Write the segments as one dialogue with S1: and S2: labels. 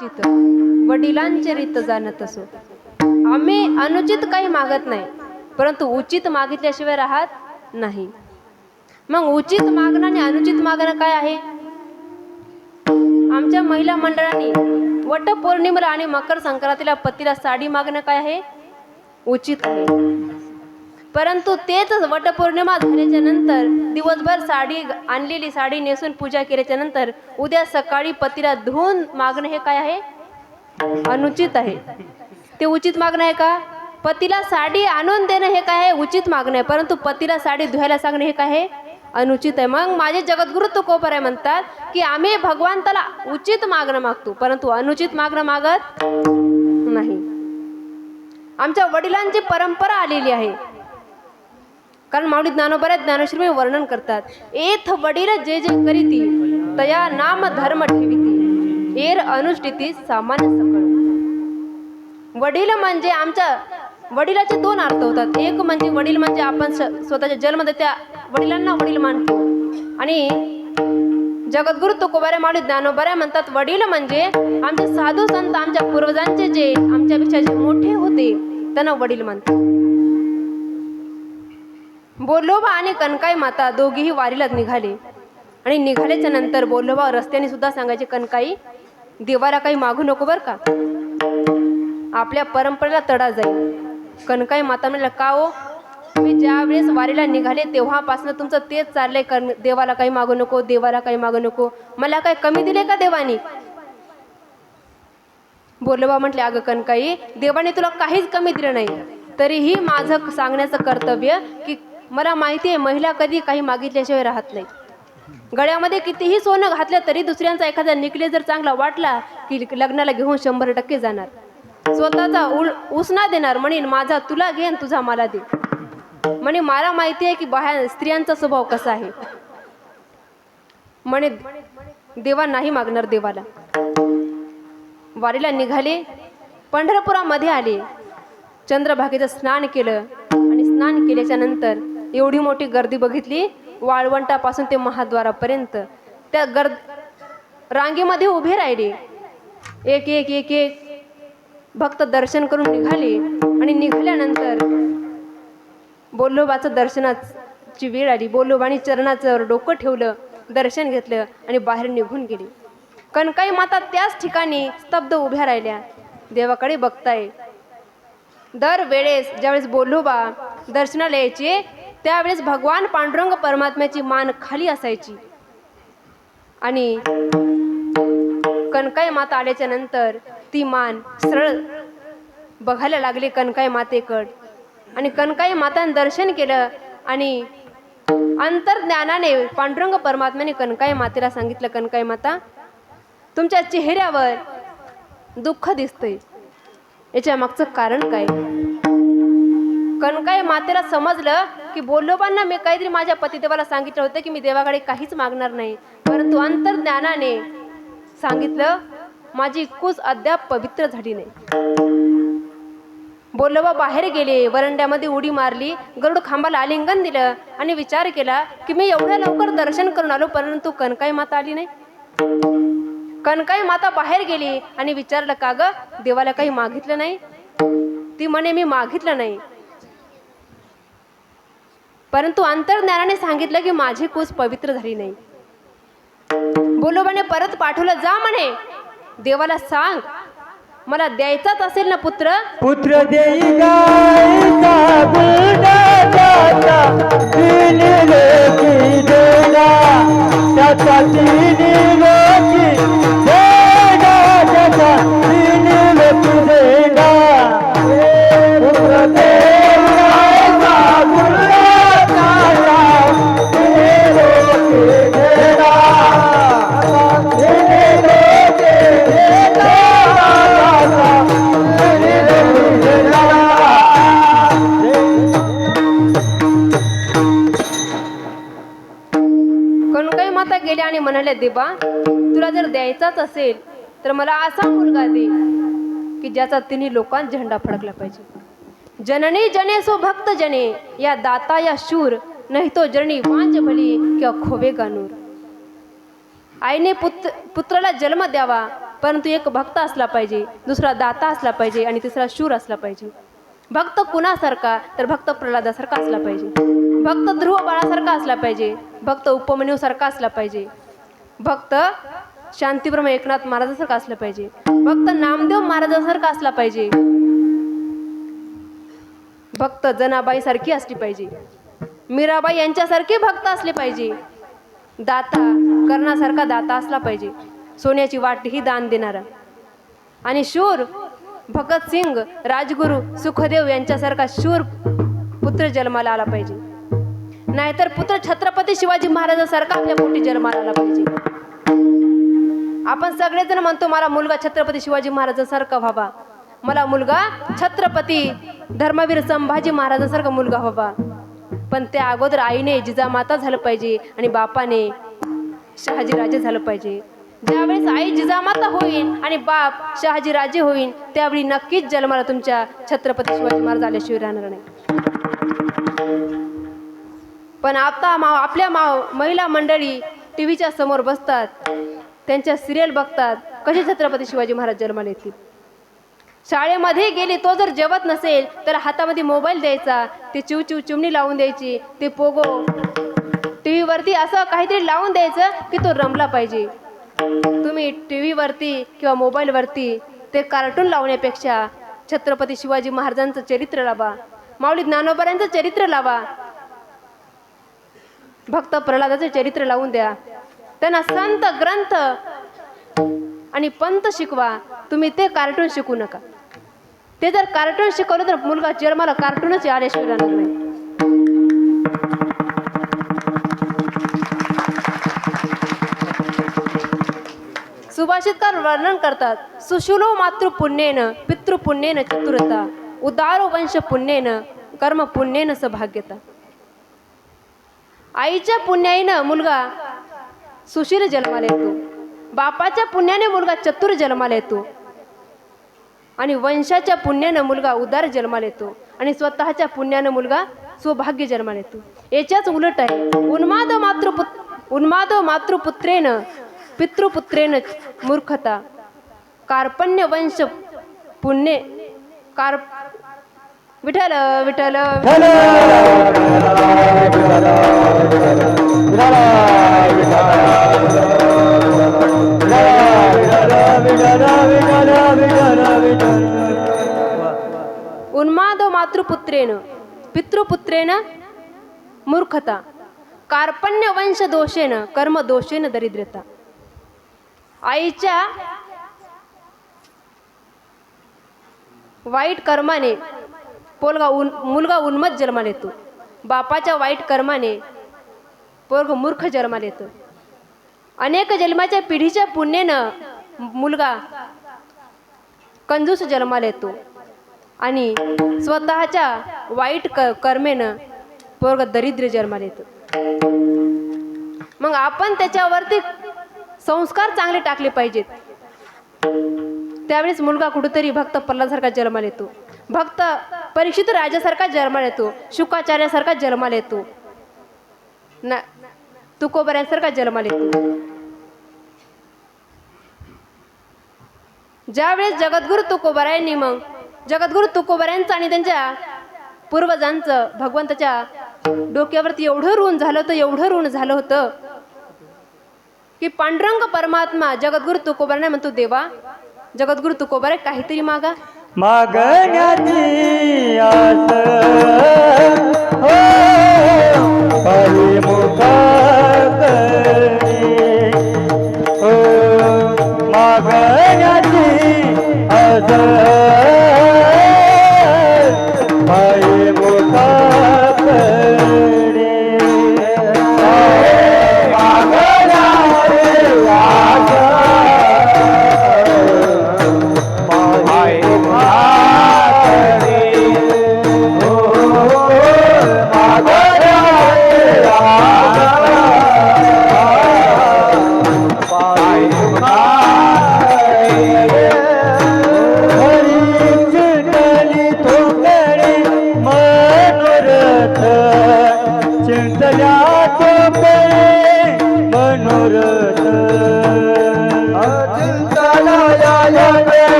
S1: चित वडिलांचे रीत जाणत असो. आम्ही अनुचित काही मागत नाही परंतु उचित मागितल्याशिवाय राहत नाही. मग उचित मागणं आणि अनुचित मागणं काय आहे? आमच्या महिला मंडळाने वट पौर्णिमेला आणि मकर संक्रांतीला पतीला साडी मागणं काय आहे? उचित आहे. परंतु तेच वटपौर्णिमा झाल्याच्यानंतर दिवसभर साडी आणलेली साडी नेसून पूजा केल्याच्यानंतर उद्या सकाळी पतीला धुवून मागणं हे काय आहे? अनुचित आहे. ते उचित मागणं आहे का? पतीला साडी आणून देणं हे काय आहे? उचित मागणं आहे. परंतु पतीला साडी धुवायला सांगणं हे काय आहे? अनुचित आहे. मग माझे जगद्गुरु कोपर आहे म्हणतात की आम्ही भगवंताला उचित मागणं मागतो परंतु अनुचित मागणं मागत नाही. आमच्या वडिलांची परंपरा आलेली आहे. कारण माऊली ज्ञानोबऱ्या ज्ञानेश्वरी वर्णन करतात. एथ वडील जे जे करीती तया नाम धर्म ठेविती. एर अनुष्ठिती सामान्य सकळ. वडील म्हणजे आमच्या वडिलाचे दोन अर्थ होतात. एक म्हणजे वडील म्हणजे आपण स्वतःच्या स्वतःच्या जन्मदात्या वडिलांना वडील मानतो. आणि जगद्गुरु तुकोबाऱ्या माऊली ज्ञानोबाऱ्या म्हणतात वडील म्हणजे आमचे साधू संत आमच्या पूर्वजांचे जे आमच्यापेक्षा जे मोठे होते त्यांना वडील मानतात बोल्लोबा आणि कनकाई माता दोघीही वारीला निघाले. आणि निघाल्याच्या नंतर बोल्लोबा रस्त्याने सुद्धा सांगायचे कनकाई देवाला काही मागू नको बरं का? आपल्या परंपरेला तडा जाईल. कनकाई माता म्हणलं का हो? मी ज्या वेळेस वारीला निघाले तेव्हापासून तुमचं तेच चाललंय कन देवाला काही मागू नको देवाला काही मागू नको. मला काय कमी दिले का देवानी? बोलोबा म्हटले अगं कनकाई देवाने तुला काहीच कमी दिलं नाही. तरीही माझं सांगण्याचं कर्तव्य की मला माहिती आहे महिला कधी काही मागितल्याशिवाय राहत नाही. गळ्यामध्ये कितीही सोनं घातलं तरी दुसऱ्यांचा एखादा निकले जर चांगला वाटला की लग्नाला घेऊन शंभर टक्के जाणार. स्वतःचा उल उसना देणार म्हणेन माझा तुला घेन तुझा मला दे. म्हणे मला माहिती आहे की बाहेर स्त्रियांचा स्वभाव कसा आहे. म्हणे देवा नाही मागणार देवाला. वारीला निघाले पंढरपुरामध्ये आले. चंद्रभागेचं स्नान केलं आणि स्नान केल्याच्यानंतर एवढी मोठी गर्दी बघितली वाळवंटापासून ते महाद्वारापर्यंत. त्या गर्द रांगेमध्ये उभे राहिले. एक एक एक एक भक्त दर्शन करून निघाले आणि निघाल्यानंतर बोल्लोबाचं दर्शनाची वेळ आली. बोल्लोबानी चरणाचं डोकं ठेवलं दर्शन घेतलं आणि बाहेर निघून गेली. कनकाई माता त्याच ठिकाणी स्तब्ध उभ्या राहिल्या. देवाकडे बघताय. दर वेळेस ज्यावेळेस बोल्लोबा दर्शनाला यायचे त्यावेळेस भगवान पांडुरंग परमात्म्याची मान खाली असायची. आणि कनकाई माता आल्याच्यानंतर ती मान सरळ बघायला लागली कनकाई मातेकड. आणि कनकाई मातानं दर्शन केलं आणि अंतर्ज्ञानाने पांडुरंग परमात्म्याने कणकाई मातेला सांगितलं कनकाई माता तुमच्या चेहऱ्यावर दुःख दिसतंय. याच्या मागचं कारण काय? कणकाई मातेला समजलं की बोल्लोबांना मी काहीतरी माझ्या पतिदेवाला सांगितलं होतं की मी देवाकडे काहीच मागणार नाही. परंतु अंतर्ज्ञानाने सांगितलं माझी कूस अद्याप पवित्र झाली नाही. बोल्लोबा बाहेर गेले वरंड्यामध्ये उडी मारली गरुड खांबाला आलिंगन दिलं आणि विचार केला की मी एवढ्या लवकर दर्शन करून आलो परंतु कणकाई माता आली नाही. कणकाई माता बाहेर गेली आणि विचारलं का ग देवाला काही मागितलं नाही? ती म्हणे मी मागितलं नाही. परंतु अंतर्ज्ञानाने सांगितलं की माझी कूस पवित्र झाली नाही. बोलोबाने परत पाठवलं जा म्हणे. देवाला सांग. मला द्यायचाच असेल ना पुत्र?
S2: पुत्र देई
S1: असेल तर मला असा मुलगा दे की ज्याचा तिन्ही लोकांत झेंडा फडकला पाहिजे. जननी जने सो भक्त जने या दाता या शूर नाही तो जननी वांज भली किंवा खोवे गानूर. आईने पुत्र पुत्राला जन्म द्यावा परंतु एक भक्त असला पाहिजे दुसरा दाता असला पाहिजे आणि तिसरा शूर असला पाहिजे. भक्त कुणासारखा तर भक्त प्रल्हादासारखा असला पाहिजे. भक्त ध्रुव बाळासारखा असला पाहिजे भक्त उपमन्यूसारखा असला पाहिजे. भक्त शांतीब्रह्म एकनाथ महाराजासारखा असलं पाहिजे. भक्त नामदेव महाराजासारखा असला पाहिजे. भक्त जनाबाई सारखी असली पाहिजे. मीराबाई यांच्यासारखे भक्त असले पाहिजे. दाता कर्णासारखा दाता असला पाहिजे. सोन्याची वाटीही दान देणारा. आणि शूर भगतसिंग राजगुरू सुखदेव यांच्यासारखा शूर पुत्र जन्माला आला पाहिजे. नाहीतर पुत्र छत्रपती शिवाजी महाराजासारखा आपल्या मोठी जन्माला आला पाहिजे. आपण सगळेजण म्हणतो मला मुलगा छत्रपती शिवाजी महाराजांसारखा व्हावा. मला मुलगा छत्रपती धर्मवीर संभाजी महाराजांसारखा मुलगा व्हावा. पण त्या अगोदर आईने जिजामाता झालं पाहिजे आणि बापाने शहाजीराजे झालं पाहिजे. ज्यावेळेस आई जिजामाता होईल आणि बाप शहाजीराजे होईल त्यावेळी नक्कीच जन्माला तुमच्या छत्रपती शिवाजी महाराज आल्याशिवाय राहणार नाही. पण आता मा आपल्या मा महिला मंडळी टी व्हीच्या समोर बसतात. त्यांच्या सिरियल बघतात. कसे छत्रपती शिवाजी महाराज जन्माला येतील? शाळेमध्ये गेली तो जर जेवत नसेल तर हातामध्ये मोबाईल द्यायचा. ते चिव चिव चिमणी लावून द्यायची. ते पोगो. टी व्हीवरती असं काहीतरी लावून द्यायचं की तो रमला पाहिजे. तुम्ही टी व्हीवरती किंवा मोबाईलवरती ते कार्टून लावण्यापेक्षा छत्रपती शिवाजी महाराजांचं चरित्र लावा. माऊली ज्ञानोबरांचं चरित्र लावा. भक्त प्रल्हादाचं चरित्र लावून द्या. त्यांना संत ग्रंथ आणि पंत शिकवा. तुम्ही ते कार्टून शिकू नका. ते जर कार्टून शिकवलं तर मुलगा जन्माला कार्टूनच आदेश राहणार नाही. सुभाषितकार वर्णन करतात. सुशुलो मातृ पुण्येन पितृ पुण्येन चतुरता. उदारो वंश पुण्येन कर्म पुण्येन सभाग्यता. आईच्या पुण्याईनं मुलगा सुशील जन्माला येतो. बापाच्या पुण्याने मुलगा चतुर जन्माला येतो. आणि वंशाच्या पुण्यानं मुलगा उदार जन्माला येतो. आणि स्वतःच्या पुण्यानं मुलगा सौभाग्य जन्माला येतो. याच्याच उलट आहे. उन्माद मातृपुत उन्माद मातृपुत्रेन पितृपुत्रेन मूर्खता. कार्पण्य वंश पुण्य कार विठ्ठल विठ्ठल. पितृपुत्रेण पितृपुत्रेण मूर्खता कार्पण्य वंश दोषेन कर्म दोषेन दरिद्रता. आईच्या वाईट कर्माने पोलगा उन मुलगा उन्मत जन्माला येतो. बापाच्या वाईट कर्माने पोरग मूर्ख जन्माला येतो. अनेक जन्माच्या पिढीच्या पुण्येनं मुलगा कंजूस जन्माला येतो. आणि स्वतःच्या वाईट क कर्मेनं पोरग दरिद्र जन्माला येतं. मग आपण त्याच्यावरती संस्कार चांगले टाकले पाहिजेत. त्यावेळेस मुलगा कुठेतरी भक्त पल्लासारखा जन्माला येतो. भक्त परीक्षित राजासारखा जन्माला येतो. शुकाचार्यासारखा जन्माला येतो. ना तुकोबऱ्यांसारखा जन्माला येतो. ज्यावेळेस जगद्गुरु तुकोबरायांनी मग जगद्गुरु तुकोबऱ्यांचं आणि त्यांच्या पूर्वजांचं भगवंताच्या डोक्यावरती एवढं ऋण झालं होतं एवढं ऋण झालं होतं की पांडुरंग परमात्मा जगद्गुरु तुकोबऱ्यांना म्हणतो देवा जगद्गुरु तुकोबरे काहीतरी मागा.
S2: मागण्याची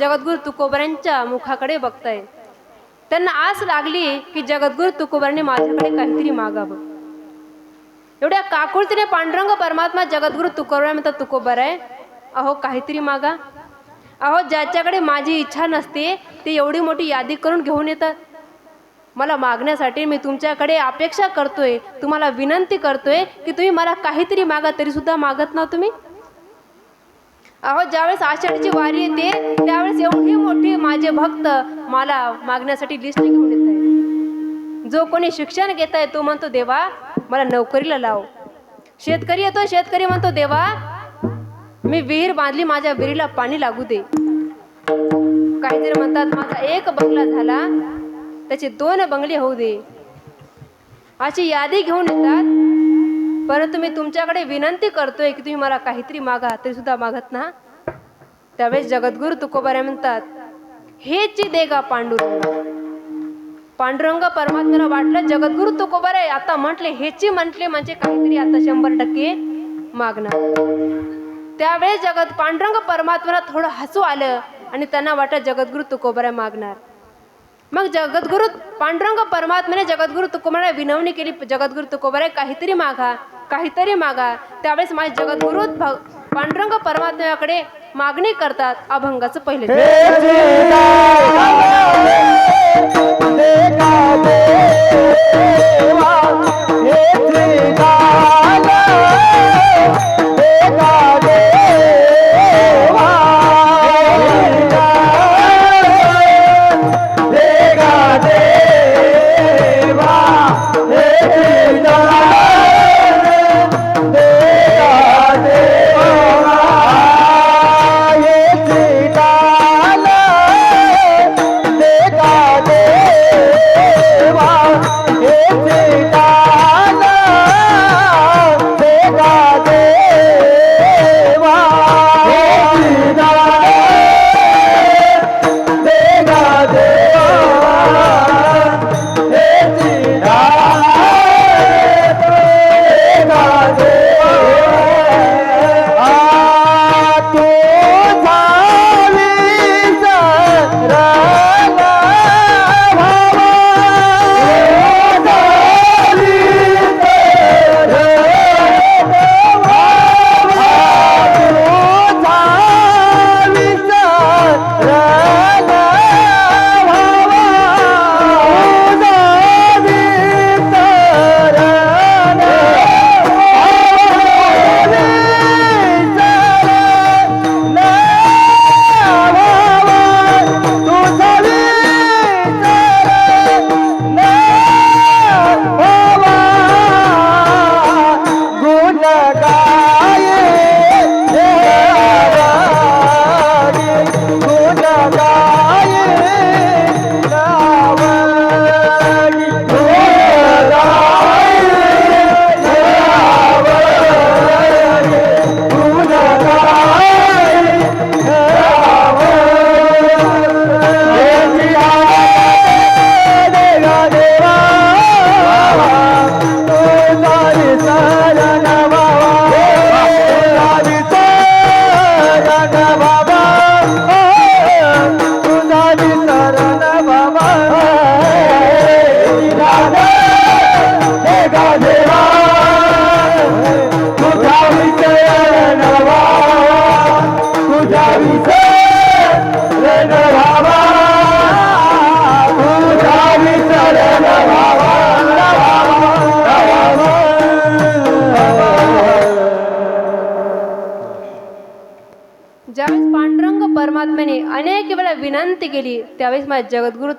S1: जगद्गुरु तुकोबऱ्यांच्या मुखाकडे बघताय. त्यांना आस लागली की जगद्गुरु तुकोबऱ्यांनी माझ्याकडे काहीतरी मागावं. एवढ्या काकुळतीने पांडुरंग परमात्मा जगद्गुरु तुकोबरा म्हणतात तुकोबर आहे अहो काहीतरी मागा. अहो ज्याच्याकडे माझी इच्छा नसते ते एवढी मोठी यादी करून घेऊन येतात. मला मागण्यासाठी मी तुमच्याकडे अपेक्षा करतोय तुम्हाला विनंती करतोय की तुम्ही मला काहीतरी मागा तरी सुद्धा मागत ना तुम्ही? अहो ज्यावेळेस आषाढीची वारी येते त्यावेळेस एवढे मोठी माझे भक्त मला मागण्यासाठी लिस्ट घेऊन येत आहे जो कोणी शिक्षण घेत आहे तो म्हणतो देवा मला नोकरीला लाव. शेतकरी येतो शेतकरी म्हणतो देवा मी विहीर बांधली माझ्या विहिरीला पाणी लागू दे. काहीतरी म्हणतात माझा एक बंगला झाला त्याचे दोन बंगले होऊ दे. अशी यादी घेऊन येतात. परंतु मी तुमच्याकडे विनंती करतोय की तुम्ही मला काहीतरी मागा तरी सुद्धा मागत ना. त्यावेळेस जगद्गुरु तुकोबारे म्हणतात हे ची देगा पांडुरंग. पांडुरंग परमात्म्याला वाटलं जगद्गुरु तुकोबारे आता म्हटले हेची म्हटले म्हणजे काहीतरी आता शंभर टक्के मागणार. त्यावेळेस जगत पांडुरंग परमात्म्याला थोडं हसू आलं आणि त्यांना वाटलं जगद्गुरु तुकोबारे मागणार. मग जगद्गुरु पांडुरंग परमात्म्याने जगद्गुरु तुकोबाऱ्या विनवणी केली जगद्गुरु तुकोबाऱ्या काहीतरी मागा. काहीतरी मागा त्यावेळेस माझे जगद्गुरु पांडुरंग परमात्म्याकडे मागणी करतात अभंगाचं पहिले ज्यावेळेस पांडुरंग